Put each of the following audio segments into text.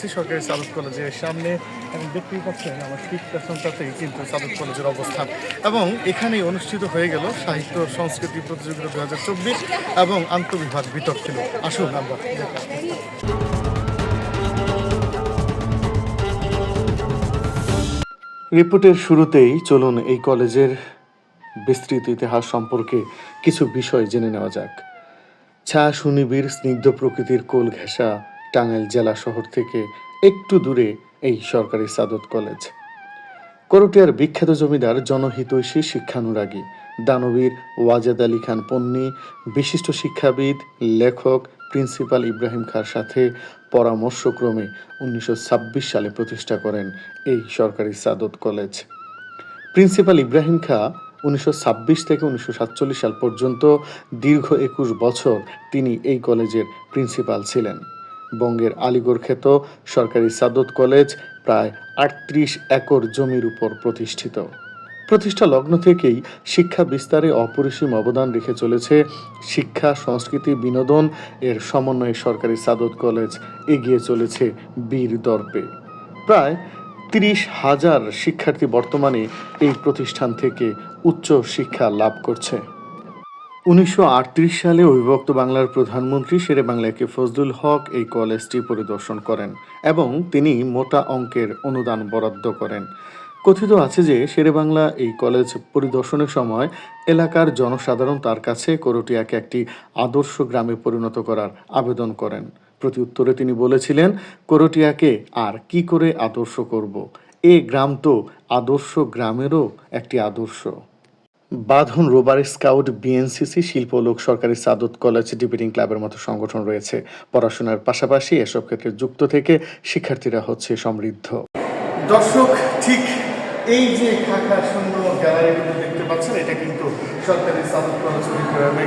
আছি সরকারি সাদত কলেজের সামনে এবং দেখতেই পাচ্ছেন আমার ঠিক পেছনটাতেই কিন্তু সাদত কলেজের অবস্থান। এবং এখানেই অনুষ্ঠিত হয়ে গেল সাহিত্য সংস্কৃতি প্রতিযোগিতা দু হাজার চব্বিশ এবং আন্তবিভাগ বিতর্ক ছিল আসুন আমরা রিপোর্টের শুরুতেই চলুন এই কলেজের বিস্তৃত ইতিহাস সম্পর্কে কিছু বিষয় জেনে নেওয়া যাক। ছা সুনিবিড় স্নিগ্ধ প্রকৃতির কোল ঘেঁষা টাঙ্গাইল জেলা শহর থেকে একটু দূরে এই সরকারি সাদত কলেজ। করটিয়ার বিখ্যাত জমিদার জনহিতৈষী শিক্ষানুরাগী দানবীর ওয়াজেদ আলী খান পন্নী, বিশিষ্ট শিক্ষাবিদ, লেখক প্রিন্সিপাল ইব্রাহিম খাঁর সাথে পরামর্শক্রমে উনিশশো ছাব্বিশ সালে প্রতিষ্ঠা করেন এই সরকারি সাদত কলেজ। প্রিন্সিপাল ইব্রাহিম খাঁ উনিশশো থেকে উনিশশো সাতচল্লিশ সাল পর্যন্ত দীর্ঘ একুশ বছর তিনি এই কলেজের প্রিন্সিপাল ছিলেন। বঙ্গের আলিগড় খ্যাত সরকারি সাদত কলেজ প্রায় আটত্রিশ একর জমির উপর প্রতিষ্ঠিত। প্রতিষ্ঠা লগ্ন থেকেই শিক্ষা বিস্তারে অপরিসীম অবদান রেখে চলেছে শিক্ষা, সংস্কৃতি, বিনোদন, এর সমন্বয়ে সরকারি সাদত কলেজ এগিয়ে চলেছে বীর দর্পে। প্রায় তিরিশ হাজার শিক্ষার্থী বর্তমানে এই প্রতিষ্ঠান থেকে উচ্চ শিক্ষা লাভ করছে। উনিশশো আটত্রিশ সালে অবিভক্ত বাংলার প্রধানমন্ত্রী শেরে বাংলাকে ফজলুল হক এই কলেজটি পরিদর্শন করেন এবং তিনি মোটা অঙ্কের অনুদান বরাদ্দ করেন। কথিত আছে যে শেরে বাংলা এই কলেজ পরিদর্শনের সময় এলাকার জনসাধারণ তার কাছে করটিয়াকে একটি আদর্শ গ্রামে পরিণত করার আবেদন করেন। প্রতি উত্তরে তিনি বলেছিলেন, করটিয়াকে আর কি করে আদর্শ করব? এ গ্রাম তো আদর্শ গ্রামেরও একটি আদর্শ। বাঁধন রোবার স্কাউট বিএনসিসি শিল্প লোক সরকারি সাদত কলেজ ডিবেটিং ক্লাবের মতো সংগঠন রয়েছে। পড়াশোনার পাশাপাশি এসব ক্ষেত্রে যুক্ত থেকে শিক্ষার্থীরা হচ্ছে সমৃদ্ধ। দর্শক, ঠিক এই যে খাখা শূন্য গ্যালারিগুলো দেখতে পাচ্ছেন, এটা কিন্তু সরকারি সাদত কলেজ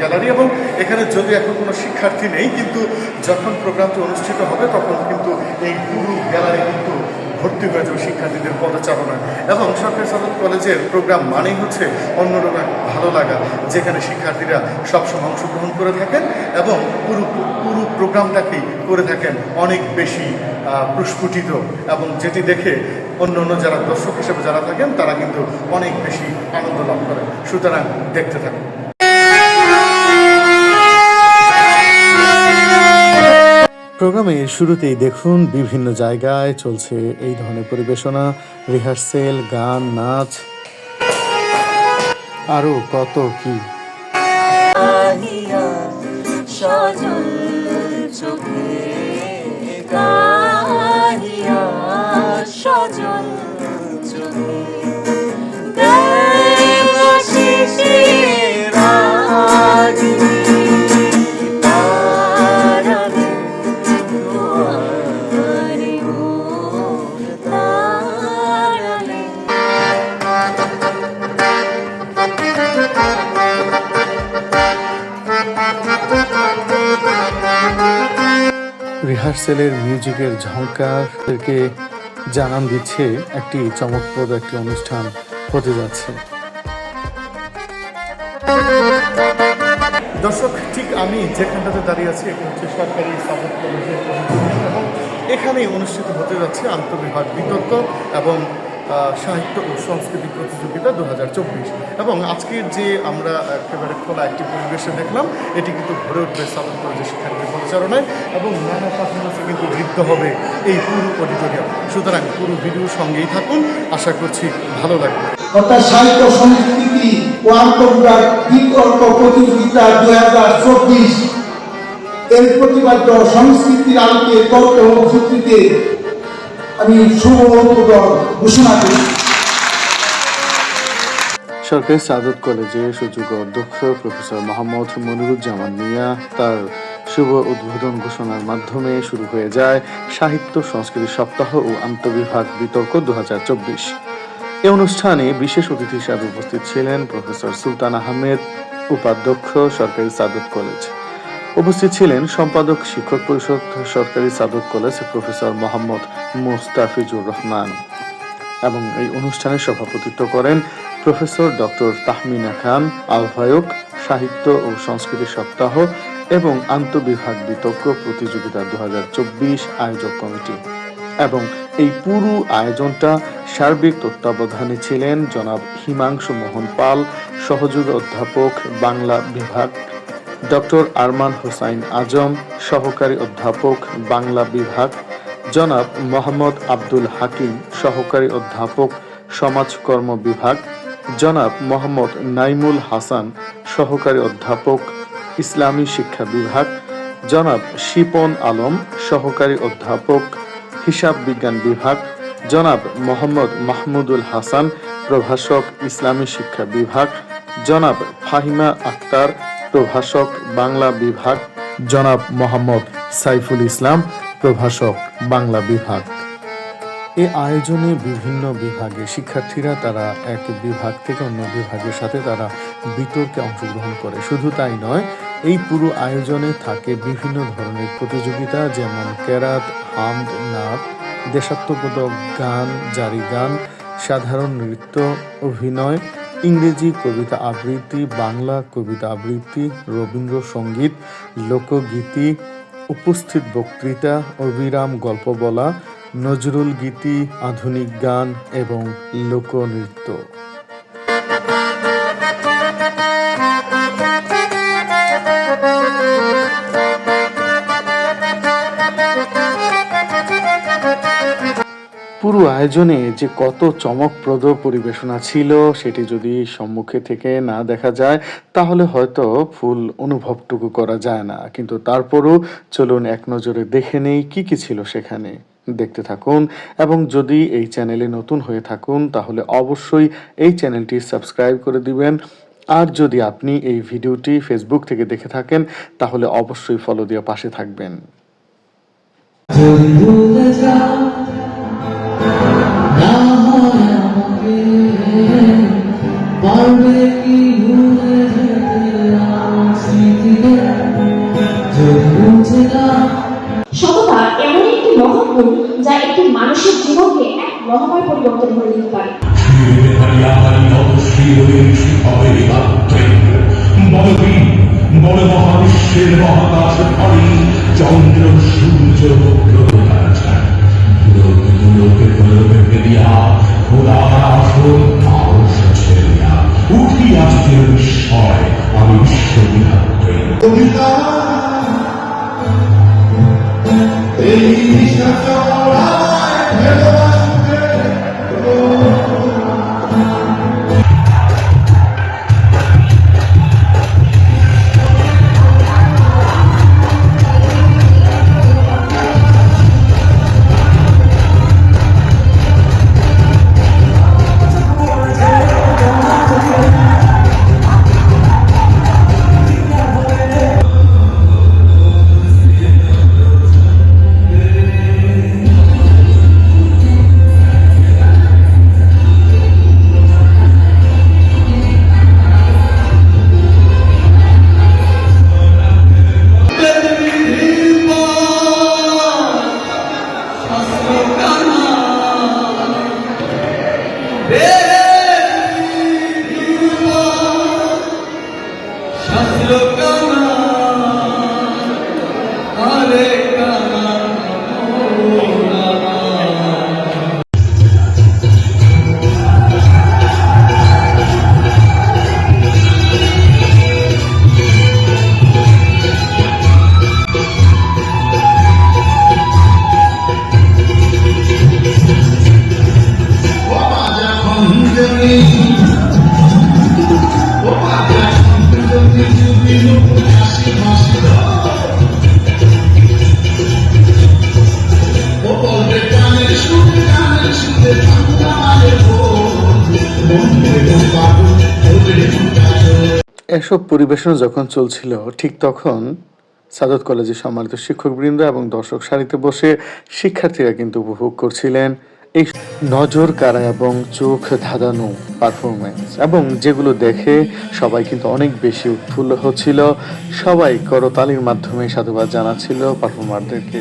গ্যালারি এবং এখানে যদি এখন কোনো শিক্ষার্থী নেই, কিন্তু যখন প্রোগ্রামটি অনুষ্ঠিত হবে, তখন কিন্তু এই পুরো গ্যালারি কিন্তু ভর্তি হয়ে যাবে শিক্ষার্থীদের পদচারণা। এবং সরকারি সাদত কলেজের প্রোগ্রাম মানেই হচ্ছে অন্যরকম ভালো লাগা, যেখানে শিক্ষার্থীরা সবসময় অংশগ্রহণ করে থাকেন এবং পুরো পুরো প্রোগ্রামটাকেই করে থাকেন অনেক বেশি প্রস্ফুটিত এবং যেটি দেখে অন্য অন্য যারা দর্শক হিসেবে যারা থাকেন, তারা কিন্তু অনেক বেশি আনন্দ লাভ করেন। সুতরাং দেখতে থাকুন। প্রোগ্রামের শুরুতেই দেখুন বিভিন্ন জায়গায় চলছে এই ধরনের পরিবেশনা রিহার্সেল গান নাচ। আরও কত কি? সজল রিহার্সেলের মিউজিকের ঝঙ্কারকে জানান দিচ্ছে একটি চমকপ্রদ একটি অনুষ্ঠান হতে যাচ্ছে। দর্শক, ঠিক আমি যেখানটাতে দাঁড়িয়ে আছি, এটি হচ্ছে সরকারি কলেজের এবং এখানেই অনুষ্ঠিত হতে যাচ্ছে আন্তঃবিভাগ বিতর্ক এবং সাহিত্য ও সংস্কৃতি প্রতিযোগিতা দু হাজার চব্বিশ। এবং আজকের যে আমরা একেবারে খোলা একটি পরিবেশে দেখলাম, এটি কিন্তু ভরে উঠবে সাবক কলেজের শিক্ষার্থীদের পরিচালনায়। এবং নানা পারফরমেন্সে কিন্তু ঋদ্ধ হবে এই পুরো অডিটোরিয়াম। সুতরাং পুরো ভিডিওর সঙ্গেই থাকুন আশা করছি ভালো লাগবে। অর্থাৎ সাহিত্য সংস্কৃতি ও আন্তর্জাতিক বিতর্ক প্রতিযোগিতা দুই হাজার চব্বিশ এর প্রতিবাদ্য সংস্কৃতির আলোকে তর্ক ও আমি শুভ উদ্বোধন ঘোষণা করি। সরকারি সাদত কলেজের সুযোগ্য অধ্যক্ষ প্রফেসর মোহাম্মদ মনিরুজ্জামান মিয়া তার শুভ উদ্বোধন ঘোষণার মাধ্যমে শুরু হয়ে যায় সাহিত্য, সংস্কৃতি সপ্তাহ ও আন্তঃবিভাগ বিতর্ক দু এই অনুষ্ঠানে বিশেষ অতিথি হিসাবে উপস্থিত ছিলেন প্রফেসর সুলতান আহমেদ, উপাধ্যক্ষ, সরকারি সাদত কলেজ। উপস্থিত ছিলেন সম্পাদক, শিক্ষক পরিষদ, সরকারি সাদত কলেজ প্রফেসর মোহাম্মদ মুস্তাফিজুর রহমান এবং এই অনুষ্ঠানে সভাপতিত্ব করেন প্রফেসর ডক্টর তাহমিনা খান, আহ্বায়ক, সাহিত্য ও সংস্কৃতি সপ্তাহ এবং আন্তবিভাগ বিতর্ক প্রতিযোগিতা দু হাজার চব্বিশ আয়োজক কমিটি। এবং এই পুরো আয়োজনটা সার্বিক তত্ত্বাবধানে ছিলেন জনাব হিমাংশু মোহন পাল, সহযোগী অধ্যাপক বাংলা বিভাগ, ডক্টর আরমান হোসাইন আজম, সহকারী অধ্যাপক বাংলা বিভাগ, জনাব মোহাম্মদ আব্দুল হাকিম, সহকারী অধ্যাপক সমাজকর্ম বিভাগ, জনাব মোহাম্মদ নাইমুল হাসান, সহকারী অধ্যাপক ইসলামী শিক্ষা বিভাগ, জনাব শিপন আলম, সহকারী অধ্যাপক, হিসাব বিজ্ঞান বিভাগ, জনাব মোহাম্মদ মাহমুদুল হাসান, প্রভাষক ইসলামী শিক্ষা বিভাগ, জনাব ফাহিমা আক্তার, প্রভাষক বাংলা বিভাগ, জনাব মোহাম্মদ সাইফুল ইসলাম, প্রভাষক বাংলা বিভাগ। এ আয়োজনে বিভিন্ন বিভাগে শিক্ষার্থীরা তারা এক বিভাগ থেকে অন্য বিভাগের সাথে তারা বিতর্কে অংশগ্রহণ করে। শুধু তাই নয় এই পুরো আয়োজনে থাকে বিভিন্ন ধরনের প্রতিযোগিতা, যেমন কেরাত হামদ নাচ দেশাত্মবোধক গান, জারি গান, সাধারণ নৃত্য, অভিনয়, ইংরেজি কবিতা আবৃত্তি, বাংলা কবিতা আবৃত্তি, রবীন্দ্রসঙ্গীত, লোকগীতি, উপস্থিত বক্তৃতা, অবিরাম গল্প বলা, নজরুল গীতি, আধুনিক গান এবং লোকনৃত্য। পুরো আয়োজনে যে কত চমকপ্রদ পরিবেশনা ছিল সেটি যদি সম্মুখে থেকে না দেখা যায়, তাহলে হয়তো ফুল অনুভবটুকু করা যায় না। কিন্তু তারপরও চলুন এক নজরে দেখে নেই কি কি ছিল সেখানে। দেখতে থাকুন এবং যদি এই চ্যানেলে নতুন হয়ে থাকুন, তাহলে অবশ্যই এই চ্যানেলটি সাবস্ক্রাইব করে দিবেন। আর যদি আপনি এই ভিডিওটি ফেসবুক থেকে দেখে থাকেন, তাহলে অবশ্যই ফলো দিয়ে পাশে থাকবেন। সততা এমন একটি মহৎ যা একটি মানুষের জীবনকে এক মহাময় পরিবর্তন করে দিতে পারে বড় মহাবিশ্বের মহাকাশ ভারী চন্দ্র সূর্য লোকে খোদার আসন ছেড়িয়া উঠিয়াছে বিস্ময় আমি বিশ্ববিধাত্রী কবিতা এই এসব পরিবেশনা যখন চলছিল, ঠিক তখন সাদত কলেজের সম্মানিত শিক্ষকবৃন্দ এবং দর্শক সারিতে বসে শিক্ষার্থীরা কিন্তু উপভোগ করছিলেন এই নজর, কারা এবং চোখ ধাঁধানো পারফরমেন্স এবং যেগুলো দেখে সবাই কিন্তু অনেক বেশি উৎফুল্ল হচ্ছিল। সবাই করতালির মাধ্যমে সাধুবাদ জানাচ্ছিল পারফর্মারদেরকে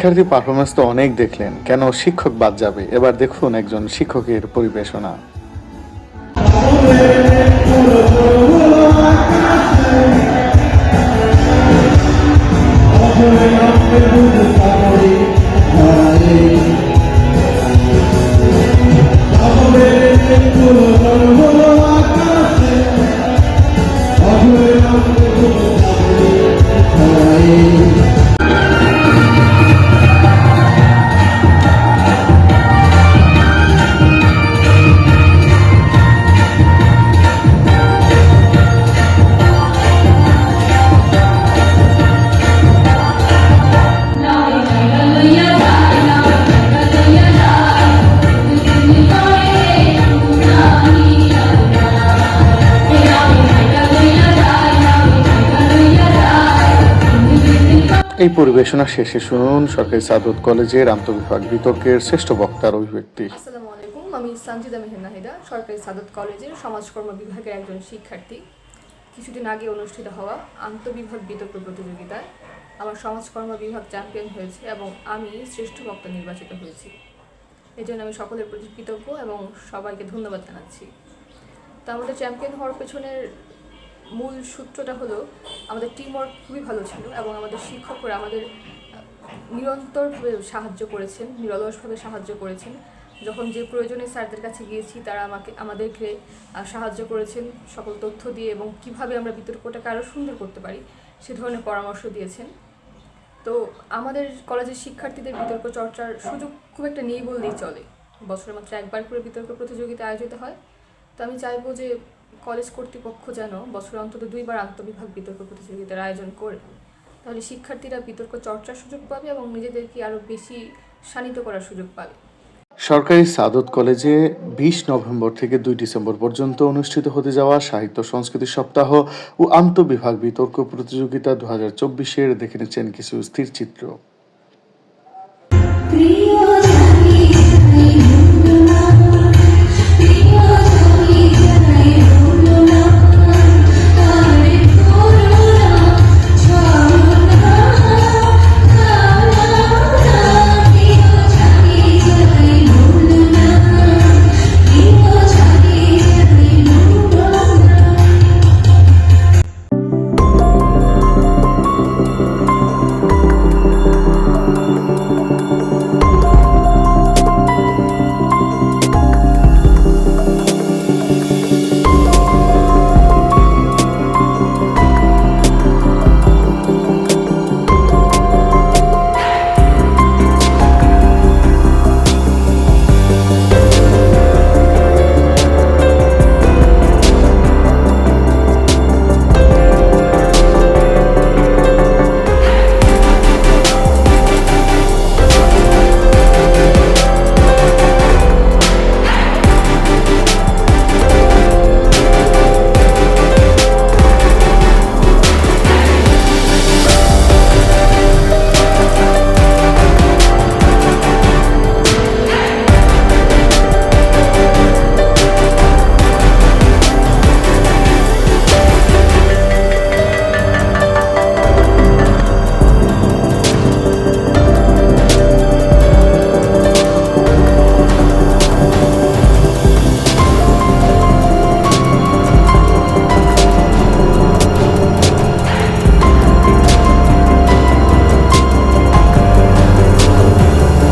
শিক্ষার্থী পারফরমেন্স তো অনেক দেখলেন। কেন শিক্ষক বাদ যাবে? এবার দেখুন একজন শিক্ষকের পরিবেশনা। এই পরিবেশনা শেষে শুনুন সরকারি সাদত কলেজের আন্তঃবিভাগ বিতর্কের শ্রেষ্ঠ বক্তার অভিব্যক্তি। আমি সঞ্জিদা মেহের নাহিদা, সরকারি সাদত কলেজের সমাজকর্ম বিভাগের একজন শিক্ষার্থী। কিছুদিন আগে অনুষ্ঠিত হওয়া আন্তঃবিভাগ বিতর্ক প্রতিযোগিতায় আমার সমাজকর্ম বিভাগ চ্যাম্পিয়ন হয়েছে এবং আমি শ্রেষ্ঠ বক্তা নির্বাচিত হয়েছি। এই জন্য আমি সকলের প্রতি কৃতজ্ঞ এবং সবাইকে ধন্যবাদ জানাচ্ছি। তো আমাদের চ্যাম্পিয়ন হওয়ার পেছনের মূল সূত্রটা হলো, আমাদের টিম ওয়ার্ক খুবই ভালো ছিল এবং আমাদের শিক্ষকরা আমাদের নিরন্তরভাবে সাহায্য করেছেন, নিরলসভাবে সাহায্য করেছেন। যখন যে প্রয়োজনে স্যারদের কাছে গিয়েছি, তারা আমাকে, আমাদেরকে সাহায্য করেছেন সকল তথ্য দিয়ে এবং কীভাবে আমরা বিতর্কটাকে আরও সুন্দর করতে পারি, সে ধরনের পরামর্শ দিয়েছেন। তো আমাদের কলেজের শিক্ষার্থীদের বিতর্ক চর্চার সুযোগ খুব একটা নেই বললেই চলে। বছরে মাত্র একবার করে বিতর্ক প্রতিযোগিতা আয়োজিত হয়। তো আমি চাইব যে কলেজ কর্তৃপক্ষ যেন বছরে অন্তত দুইবার আন্তঃবিভাগ বিতর্ক প্রতিযোগিতার আয়োজন করে। তাহলে শিক্ষার্থীরা বিতর্ক চর্চার সুযোগ পাবে এবং নিজেদেরকে আরও বেশি শানিত করার সুযোগ পাবে। সরকারি সাদত কলেজে বিশ নভেম্বর থেকে দুই ডিসেম্বর পর্যন্ত অনুষ্ঠিত হতে যাওয়া সাহিত্য সংস্কৃতি সপ্তাহ ও আন্তঃবিভাগ বিতর্ক প্রতিযোগিতা দু হাজার চব্বিশের দেখে নিচ্ছেন কিছু স্থির চিত্র। প্রিয়